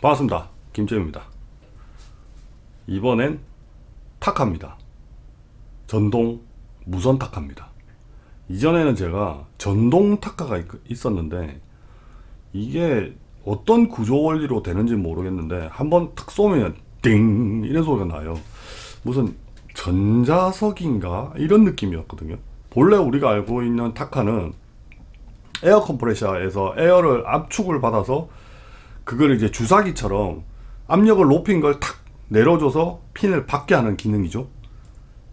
반갑습니다. 김재입니다. 이번엔 타카입니다. 전동 무선 타카입니다. 이전에는 제가 전동 있- 있었는데 이게 어떤 구조 원리로 되는지 모르겠는데 한번 탁 쏘면 띵 이런 소리가 나요. 무슨 전자석인가 이런 느낌이었거든요. 본래 우리가 알고 있는 타카는 에어 컴프레셔에서 에어를 압축을 받아서 그걸 이제 주사기처럼 압력을 높인 걸 탁 내려줘서 핀을 받게 하는 기능이죠.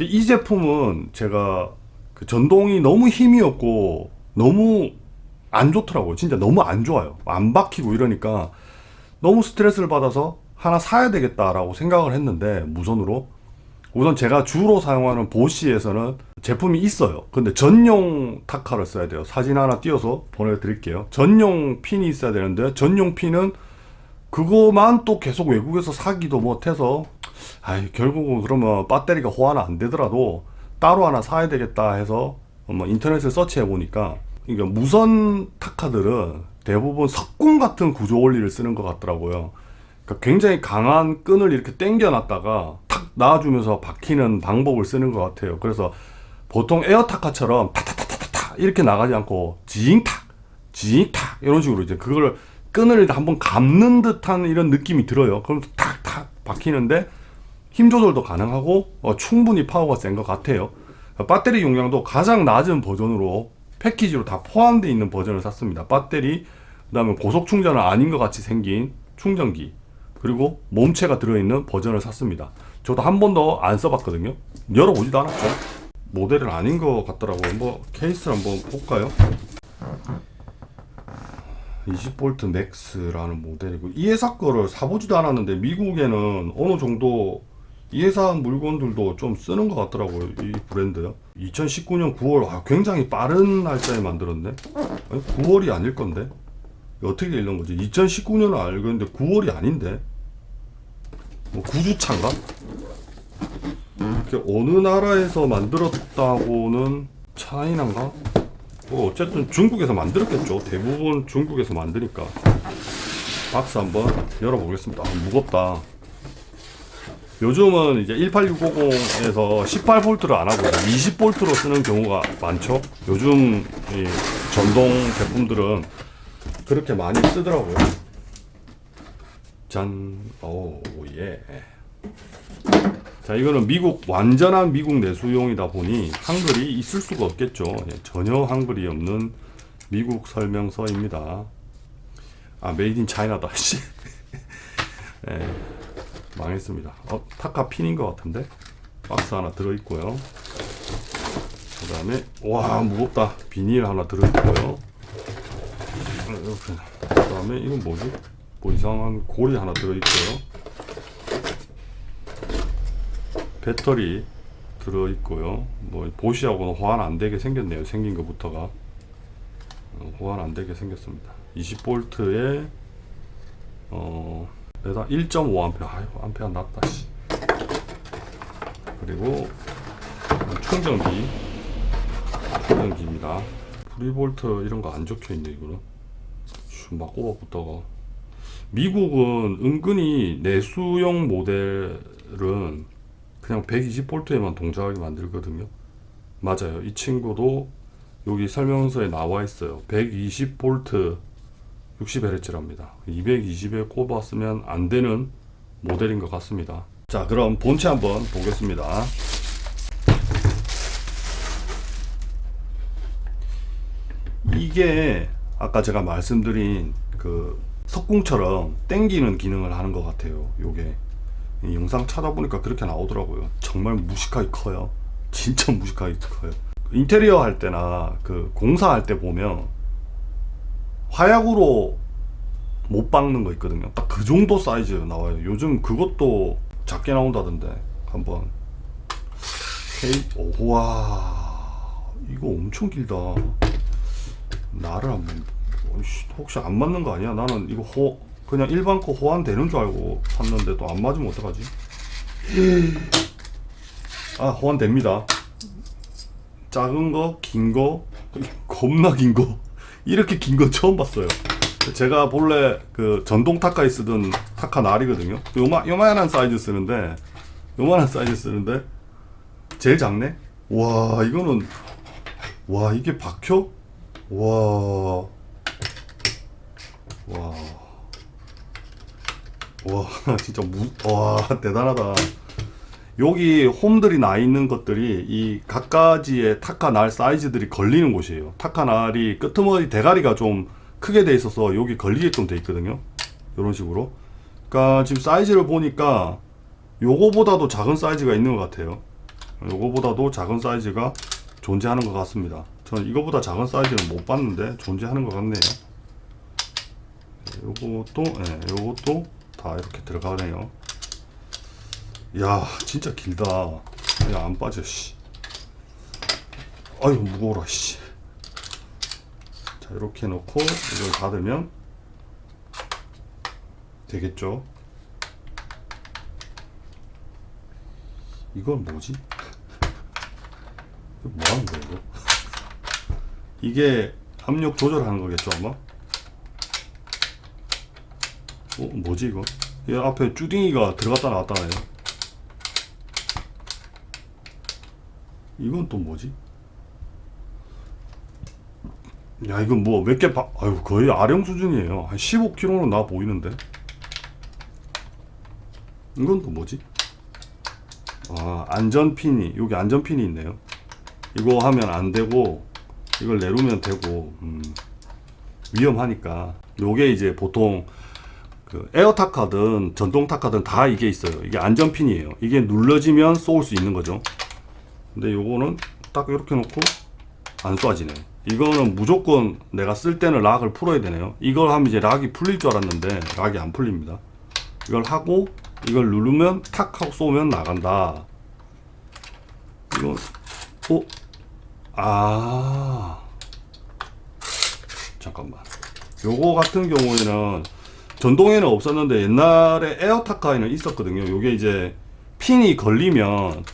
이 제품은 제가 그 전동이 너무 힘이 없고 너무 안 좋더라고요. 진짜 너무 안 좋아요. 안 박히고 이러니까 너무 스트레스를 받아서 하나 사야 되겠다라고 생각을 했는데 무선으로 우선 제가 주로 사용하는 보시에서는 제품이 있어요. 근데 전용 타카를 써야 돼요. 사진 하나 띄워서 보내드릴게요. 전용 핀이 있어야 되는데 전용 핀은 그거만 또 계속 외국에서 사기도 못해서 아이 결국은 그러면 배터리가 호환 안 되더라도 따로 하나 사야 되겠다 해서 뭐 인터넷을 서치해 보니까 그러니까 무선 타카들은 대부분 석궁 같은 구조 원리를 쓰는 것 같더라고요. 그러니까 굉장히 강한 끈을 이렇게 당겨 놨다가 탁 놔주면서 박히는 방법을 쓰는 것 같아요. 그래서 보통 에어타카처럼 타타타타타 이렇게 나가지 않고 지잉탁 지잉탁 이런 식으로 이제 그걸 끈을 한번 감는 듯한 이런 느낌이 들어요. 그럼 탁탁 박히는데 힘 조절도 가능하고 어, 충분히 파워가 센 것 같아요. 배터리 용량도 가장 낮은 버전으로 패키지로 다 포함되어 있는 버전을 샀습니다. 배터리, 그 다음에 고속 충전은 아닌 것 같이 생긴 충전기, 그리고 몸체가 들어있는 버전을 샀습니다. 저도 한 번도 안 써봤거든요. 열어보지도 않았죠. 모델은 아닌 것 같더라고요. 뭐 케이스를 한번 볼까요? 20V 맥스라는 모델이고 이 회사 거를 사보지도 않았는데 미국에는 어느 정도 이 회사 물건들도 좀 쓰는 것 같더라고요 이 브랜드 2019년 9월 아, 굉장히 빠른 날짜에 만들었네. 아니, 9월이 아닐 건데. 어떻게 읽는 거지? 2019년은 알겠는데 9월이 아닌데. 뭐 9주차인가 이렇게 어느 나라에서 만들었다고는 차이나인가 뭐 어쨌든 중국에서 만들었겠죠. 대부분 중국에서 만드니까. 박스 한번 열어보겠습니다. 아, 무겁다. 요즘은 이제 18650에서 18V를 안 하고 20V로 쓰는 경우가 많죠. 요즘 이 전동 제품들은 그렇게 많이 쓰더라고요. 짠, 오, 예. 자, 이거는 미국 완전한 미국 내수용이다 보니 한글이 있을 수가 없겠죠. 예, 전혀 한글이 없는 미국 설명서입니다. 아, 메이드 인 차이나다. 씨. 예, 망했습니다. 어, 타카 핀인 것 같은데. 박스 하나 들어 있고요. 그 다음에 와, 무겁다. 비닐 하나 들어 있고요. 이렇게. 그 다음에 이건 뭐지? 뭐 이상한 고리 하나 들어 있고요. 배터리 들어 있고요. 뭐 보시하고는 호환 안 되게 생겼네요. 생긴 것부터가 어, 호환 안 되게 생겼습니다. 20볼트에 어 내다 1.5A 아이고 암페어 낮다 씨. 그리고 충전기 충전기입니다. 프리볼트 이런 거 안 적혀 있네 이거는. 슈, 막 꼽아붙다가 미국은 은근히 내수용 모델은 그냥 120볼트에만 동작하게 만들거든요. 맞아요. 이 친구도 여기 설명서에 나와 있어요. 120볼트 60Hz랍니다. 220에 꼽았으면 안 되는 모델인 것 같습니다. 자, 그럼 본체 한번 보겠습니다. 이게 아까 제가 말씀드린 그 석궁처럼 땡기는 기능을 하는 것 같아요. 요게 이 영상 찾아보니까 그렇게 나오더라고요. 정말 무식하게 커요. 진짜 무식하게 커요. 인테리어 할 때나 그 공사할 때 보면 화약으로 못 박는 거 있거든요. 딱 그 정도 사이즈 나와요. 요즘 그것도 작게 나온다던데 한번 케이 오와 이거 엄청 길다. 나를 한번 혹시 안 맞는 거 아니야? 나는 이거 호 그냥 일반 거 호환 되는 줄 알고 샀는데 또 안 맞으면 어떡하지? 아 호환 됩니다. 작은 거, 긴 거, 겁나 긴 거. 이렇게 긴 거 처음 봤어요. 제가 본래 그 전동 타카에 쓰던 타카 날이거든요. 요마 요만한 사이즈 쓰는데 요만한 사이즈 쓰는데 제일 작네. 와 이거는 와 이게 박혀? 와. 와. 와 진짜 무, 와 대단하다. 여기 홈들이 나 있는 것들이 이 각가지의 타카 날 사이즈들이 걸리는 곳이에요. 타카 날이 끄트머리 대가리가 좀 크게 돼 있어서 여기 걸리게끔 돼 있거든요. 이런 식으로. 그러니까 지금 사이즈를 보니까 요거보다도 작은 사이즈가 있는 것 같아요. 요거보다도 작은 사이즈가 존재하는 것 같습니다. 저는 이거보다 작은 사이즈는 못 봤는데 존재하는 것 같네요. 요것도, 예, 요것도 다 이렇게 들어가네요. 야, 진짜 길다. 야, 안 빠져, 씨. 아유, 무거워라, 씨. 자, 이렇게 놓고 이걸 닫으면 되겠죠? 이건 뭐지? 이거 뭐 하는 거야, 이거? 이게 압력 조절하는 거겠죠, 아마? 어, 뭐지, 이거? 이 앞에 쭈딩이가 들어갔다 나왔다 나요. 이건 또 뭐지? 야, 이건 뭐 몇 개 바... 아유, 거의 아령 수준이에요. 한 15kg는 나 보이는데. 이건 또 뭐지? 아, 안전핀이, 여기 안전핀이 있네요. 이거 하면 안 되고, 이걸 내리면 되고, 음, 위험하니까. 요게 이제 보통, 그 에어타카든 전동타카든 다 이게 있어요. 이게 안전핀이에요. 이게 눌러지면 쏘을 수 있는 거죠. 근데 요거는 딱 이렇게 놓고 안 쏴지네. 이거는 무조건 내가 쓸 때는 락을 풀어야 되네요. 이걸 하면 이제 락이 풀릴 줄 알았는데 락이 안 풀립니다. 이걸 하고 이걸 누르면 탁 하고 쏘면 나간다. 이건 어? 아 잠깐만. 요거 같은 경우에는 전동에는 없었는데 옛날에 에어타카에는 있었거든요. 요게 이제 핀이 걸리면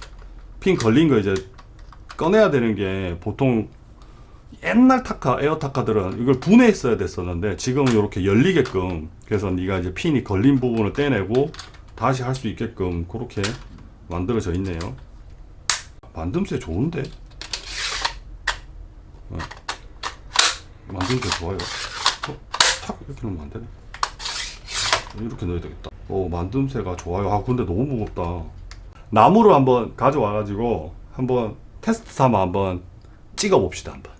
핀 걸린 거 이제 꺼내야 되는 게 보통 옛날 타카 에어 타카들은 이걸 분해했어야 됐었는데 지금은 이렇게 열리게끔 그래서 네가 이제 핀이 걸린 부분을 떼내고 다시 할 수 있게끔 그렇게 만들어져 있네요. 만듦새 좋은데? 어. 만듦새 좋아요. 어? 탁 이렇게 넣으면 안 되네. 이렇게 넣어야 되겠다. 오 만듦새가 좋아요. 아 근데 너무 무겁다. 나무를 한번 가져와 가지고 한번 테스트 삼아 한번 찍어 봅시다 한번.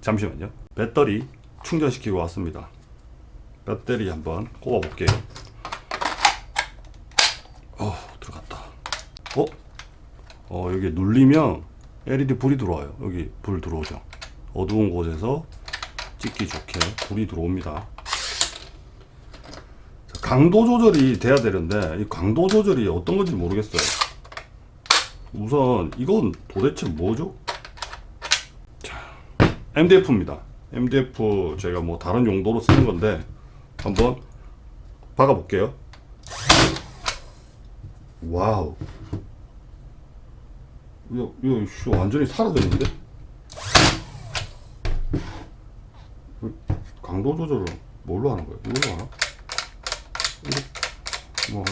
잠시만요. 배터리 충전시키고 왔습니다. 배터리 한번 꼽아 볼게요. 어 들어갔다. 어? 어 여기 눌리면 LED 불이 들어와요. 여기 불 들어오죠. 어두운 곳에서 찍기 좋게 불이 들어옵니다. 자, 강도 조절이 돼야 되는데 이 강도 조절이 어떤 건지 모르겠어요. 우선 이건 도대체 뭐죠? 자, MDF입니다. MDF 제가 뭐 다른 용도로 쓰는 건데 한번 박아 볼게요. 와우. 이거, 이거 씨, 완전히 사라졌는데? 그 강도 조절을 뭘로 하는 거야? 이걸로 하나? 뭐,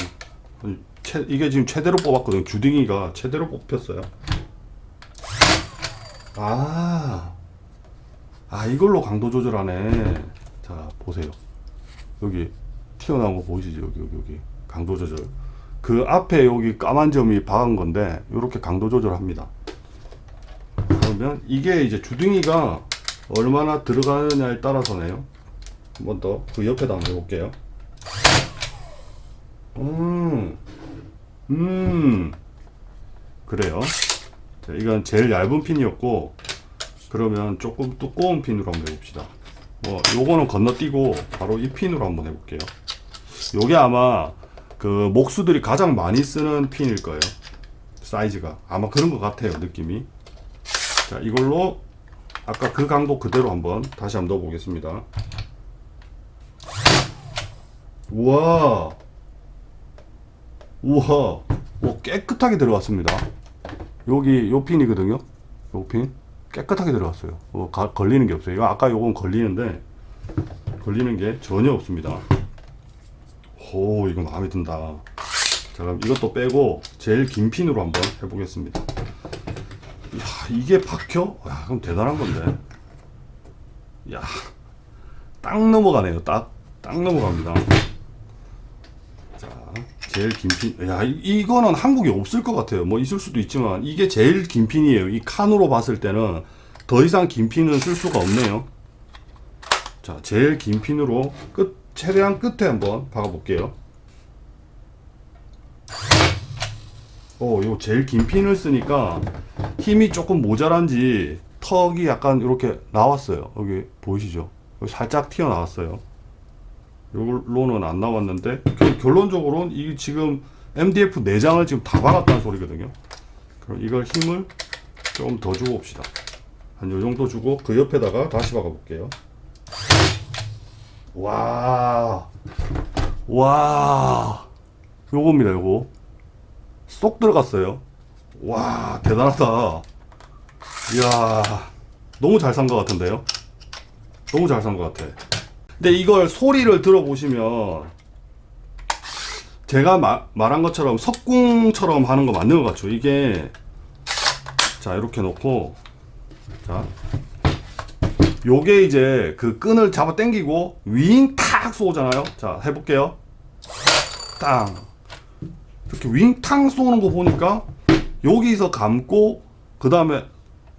아니, 최, 이게 지금 최대로 뽑았거든요. 주둥이가 최대로 뽑혔어요. 아, 아 이걸로 강도 조절하네. 자 보세요. 여기 튀어나온 거 보이시죠? 여기 여기 여기 강도 조절. 그 앞에 여기 까만 점이 박은 건데 이렇게 강도 조절합니다. 그러면 이게 이제 주둥이가 얼마나 들어가느냐에 따라서네요. 한번 더 그 옆에다 한번 해볼게요. 음, 음, 그래요. 자, 이건 제일 얇은 핀이었고, 그러면 조금 두꺼운 핀으로 한번 해봅시다. 뭐, 요거는 건너뛰고, 바로 이 핀으로 한번 해볼게요. 요게 아마, 그, 목수들이 가장 많이 쓰는 핀일 거예요. 사이즈가. 아마 그런 것 같아요, 느낌이. 자, 이걸로, 아까 그 강도 그대로 한번, 다시 한번 넣어보겠습니다. 우와! 우와, 오, 깨끗하게 들어갔습니다. 여기 요 핀이거든요. 요 핀 깨끗하게 들어갔어요. 어, 가- 걸리는 게 없어요. 이거 아까 요건 걸리는데 걸리는 게 전혀 없습니다. 오, 이거 마음에 든다. 자, 그럼 이것도 빼고 제일 긴 핀으로 한번 해보겠습니다. 이야, 이게 박혀? 야, 그럼 대단한 건데. 야, 딱 넘어가네요. 딱, 딱 넘어갑니다. 자, 제일 긴 핀. 야, 이, 이거는 한국에 없을 것 같아요. 뭐 있을 수도 있지만 이게 제일 긴 핀이에요. 이 칸으로 봤을 때는 더 이상 긴 핀은 쓸 수가 없네요. 자, 제일 긴 핀으로 끝 최대한 끝에 한번 박아 볼게요. 어, 요 제일 긴 핀을 쓰니까 힘이 조금 모자란지 턱이 약간 이렇게 나왔어요. 여기 보이시죠? 여기 살짝 튀어나왔어요. 요걸로는 안 나왔는데 그 결론적으로는 이 지금 MDF 내장을 지금 다 박았다는 소리거든요. 그럼 이걸 힘을 좀 더 주고 봅시다. 한 요 정도 주고 그 옆에다가 다시 박아 볼게요. 와. 와. 요겁니다, 요거. 쏙 들어갔어요. 와, 대단하다. 이야, 너무 잘 산 것 같은데요? 너무 잘 산 것 같아. 근데 이걸 소리를 들어보시면 제가 마- 말한 것처럼 석궁처럼 하는 거 맞는 것 같죠? 이게 자 이렇게 놓고 자 요게 이제 그 끈을 잡아 당기고 윙탁 쏘잖아요. 자 해볼게요. 땅 이렇게 윙탕 쏘는 거 보니까 여기서 감고 그 다음에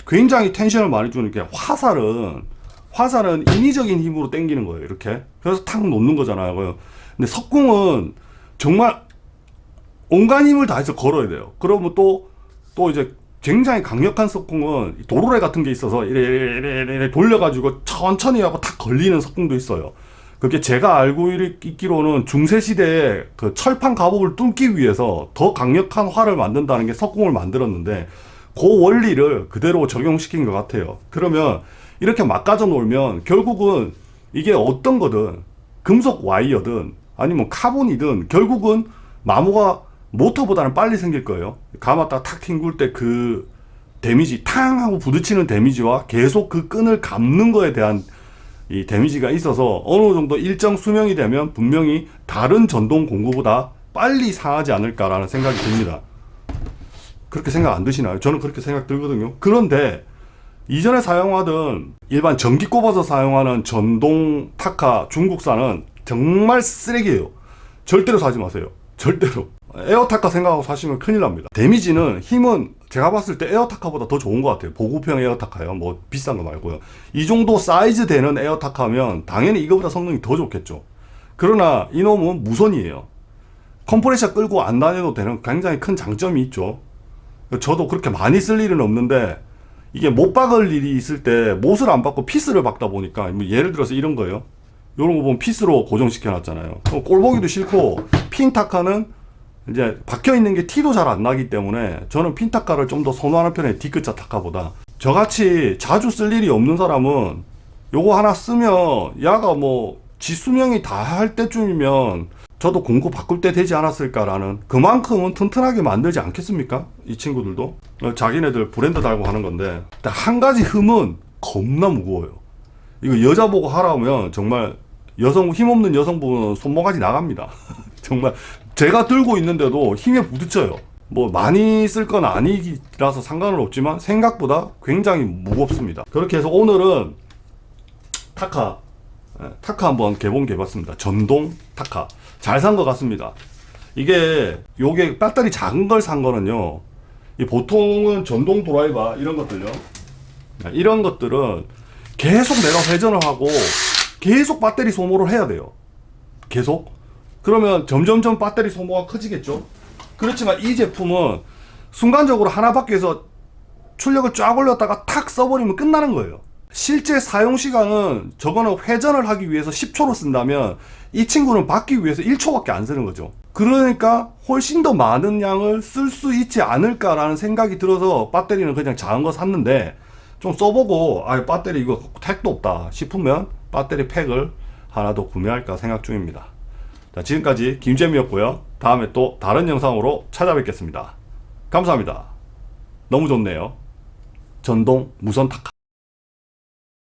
굉장히 텐션을 많이 주는 게 화살은 화살은 인위적인 힘으로 당기는 거예요 이렇게. 그래서 탁 놓는 거잖아요. 근데 석궁은 정말 온갖 힘을 다해서 걸어야 돼요. 그러면 또 또 이제 굉장히 강력한 석궁은 도로래 같은 게 있어서 이래 이래 돌려가지고 천천히 하고 탁 걸리는 석궁도 있어요. 그게 제가 알고 있기로는 중세 시대에 그 철판 갑옷을 뚫기 위해서 더 강력한 활을 만든다는 게 석궁을 만들었는데 그 원리를 그대로 적용시킨 것 같아요. 그러면 이렇게 막가져 놓으면 결국은 이게 어떤 거든 금속 와이어든 아니면 카본이든 결국은 마모가 모터보다는 빨리 생길 거예요. 감았다 탁 튕굴 때그 데미지 탕 하고 부딪히는 데미지와 계속 그 끈을 감는 거에 대한 이 데미지가 있어서 어느 정도 일정 수명이 되면 분명히 다른 전동 공구보다 빨리 상하지 않을까라는 생각이 듭니다. 그렇게 생각 안 드시나요? 저는 그렇게 생각 들거든요. 그런데 이전에 사용하던 일반 전기 꼽아서 사용하는 전동 타카 중국산은 정말 쓰레기예요. 절대로 사지 마세요. 절대로. 에어타카 생각하고 사시면 큰일 납니다. 데미지는 힘은 제가 봤을 때 에어타카보다 더 좋은 것 같아요. 보급형 에어타카요. 뭐 비싼 거 말고요. 이 정도 사이즈 되는 에어타카면 당연히 이거보다 성능이 더 좋겠죠. 그러나 이놈은 무선이에요. 컴프레셔 끌고 안 다녀도 되는 굉장히 큰 장점이 있죠. 저도 그렇게 많이 쓸 일은 없는데 이게 못 박을 일이 있을 때 못을 안 박고 피스를 박다 보니까 뭐 예를 들어서 이런 거예요. 이런 거 보면 피스로 고정시켜 놨잖아요. 그럼 꼴보기도 싫고 핀 타카는 이제 박혀 있는 게 티도 잘 안 나기 때문에 저는 핀 타카를 좀 더 선호하는 편에 뒤끝자 타카보다 저같이 자주 쓸 일이 없는 사람은 요거 하나 쓰면 야가 뭐 지수명이 다 할 때쯤이면 저도 공구 바꿀 때 되지 않았을까라는 그만큼은 튼튼하게 만들지 않겠습니까? 이 친구들도 어, 자기네들 브랜드 달고 하는 건데 한 가지 흠은 겁나 무거워요. 이거 여자 보고 하라면 정말 여성 힘없는 여성분은 손모가지 나갑니다. 정말 제가 들고 있는데도 힘에 부딪혀요. 뭐 많이 쓸 건 아니라서 상관은 없지만 생각보다 굉장히 무겁습니다. 그렇게 해서 오늘은 타카 예, 타카 한번 개봉 해봤습니다. 전동 타카 잘 산 것 같습니다. 이게 요게 배터리 작은 걸 산 거는요. 이 보통은 전동 드라이버 이런 것들요. 예, 이런 것들은 계속 내가 회전을 하고 계속 배터리 소모를 해야 돼요. 계속. 그러면 점점점 배터리 소모가 커지겠죠. 그렇지만 이 제품은 순간적으로 하나 밖에 해서 출력을 쫙 올렸다가 탁 써버리면 끝나는 거예요. 실제 사용 시간은 저거는 회전을 하기 위해서 10초로 쓴다면 이 친구는 받기 위해서 1초밖에 안 쓰는 거죠. 그러니까 훨씬 더 많은 양을 쓸 수 있지 않을까라는 생각이 들어서 배터리는 그냥 작은 거 샀는데 좀 써보고 아 배터리 이거 택도 없다 싶으면 배터리 팩을 하나 더 구매할까 생각 중입니다. 자 지금까지 김재미였고요. 다음에 또 다른 영상으로 찾아뵙겠습니다. 감사합니다. 너무 좋네요. 전동 무선 타카.